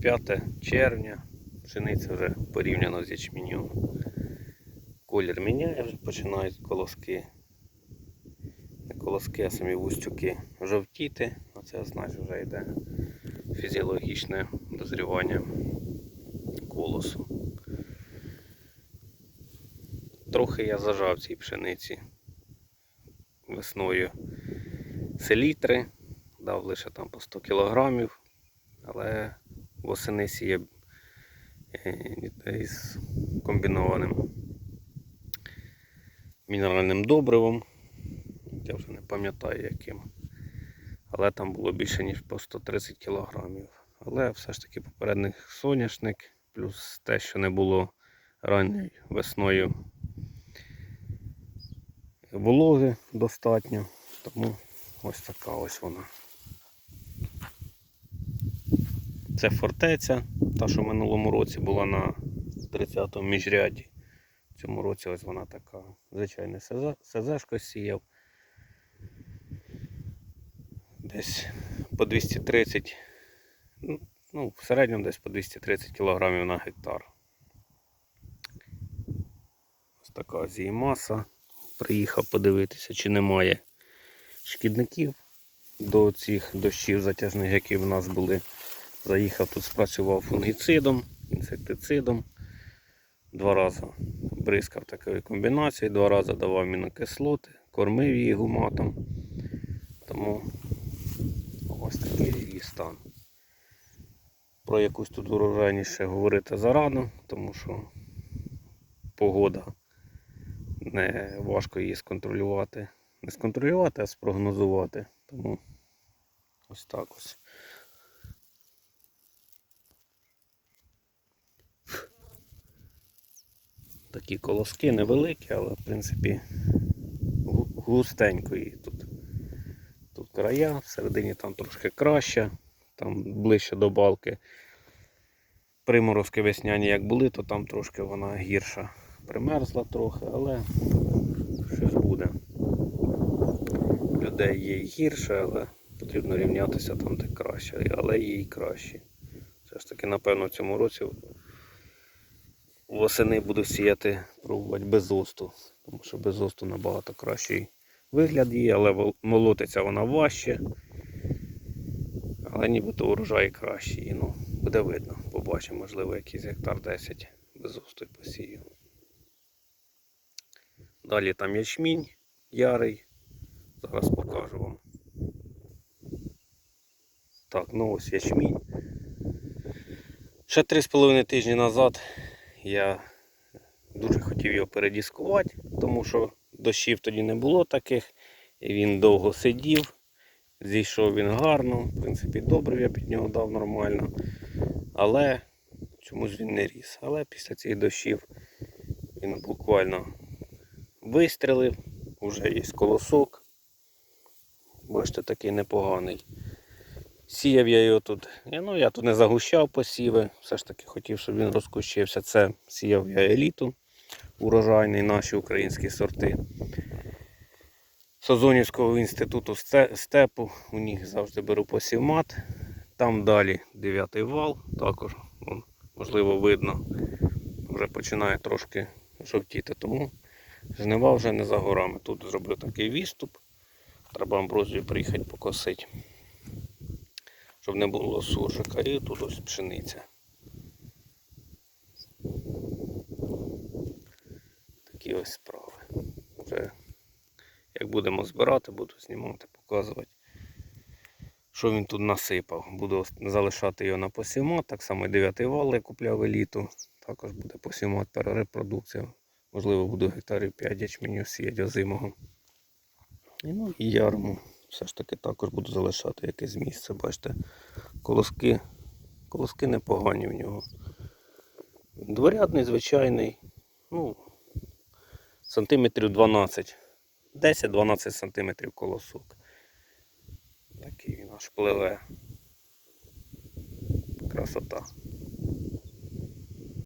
5 червня. Пшениця вже порівняно з ячменем. Колір міняє, вже починають колоски. Не колоски, а самі вустюки жовтіти. Оце значить вже йде фізіологічне дозрівання колосу. Трохи я зажав цій пшениці весною селітри, дав лише там по 100 кілограмів, але восени сіє е, із комбінованим мінеральним добривом. Я вже не пам'ятаю яким. Але там було більше, ніж по 130 кілограмів. Але все ж таки попередник соняшник, плюс те, що не було ранньою весною вологи достатньо. Тому ось така ось вона. Це фортеця, та, що в минулому році була на 30-му міжряді. В цьому році ось вона така. Звичайне СЗ, сіяв. Десь по 230, ну, ну, в середньому десь по 230 кг на гектар. Ось така зіймаса. Приїхав подивитися, чи немає шкідників до цих дощів затяжних, які в нас були. Заїхав тут, спрацював фунгіцидом, інсектицидом. Два рази бризкав такої комбінації, два рази давав амінокислоти, кормив її гуматом. Тому ось такий її стан. Про якусь тут урожайність ще говорити зарано, тому що погода не важко її сконтролювати. Не сконтролювати, а спрогнозувати. Тому ось так ось. Такі колоски невеликі, але в принципі густенько її тут. Тут края, всередині там трошки краще, там ближче до балки. Приморозки весняні як були, то там трошки вона гірша. Примерзла трохи, але щось буде. Людей є гірше, але потрібно рівнятися там, де краще, але є і кращі. Все ж таки, напевно, в цьому році восени буду сіяти, пробувати без осту, тому що без осту набагато кращий вигляд є, але молотиться вона важче. Але нібито урожай кращий. Ну, буде видно. Побачимо, можливо, якийсь гектар 10 без осту посію. Далі там ячмінь ярий. Зараз покажу вам. Так, ну ось ячмінь. Ще 3,5 тижні назад я дуже хотів його передіскувати, тому що дощів тоді не було таких. І він довго сидів. Зійшов він гарно, в принципі, добре я під нього дав нормально. Але чомусь він не ріс. Але після цих дощів він буквально вистрілив, вже є колосок. Бачите, такий непоганий. Сіяв я його тут. Ну, я тут не загущав посіви, все ж таки хотів, щоб він розкущився. Це сіяв я еліту, урожайний, наші українські сорти. Созонівського інституту степу. У них завжди беру посівмат. Там далі 9 вал, також, вон, можливо, видно, вже починає трошки жовтіти, тому жнива вже не за горами. Тут зроблю такий відступ. Треба амброзію приїхати покосити, щоб не було суржика. І тут ось пшениця. Такі ось справи. Вже як будемо збирати, буду знімати, показувати, що він тут насипав. Буду залишати його на посівмат. Так само і 9 вал я купляв еліту. Також буде посівмат перерепродукція. Можливо, буду гектарів 5 ячменю сіяти озимого. Ну, і ярму. Все ж таки також буду залишати якесь місце. Бачите, колоски, колоски непогані в нього. Дворядний, звичайний. Ну, сантиметрів 12. 10-12 сантиметрів колосок. Такий він аж пливе. Красота.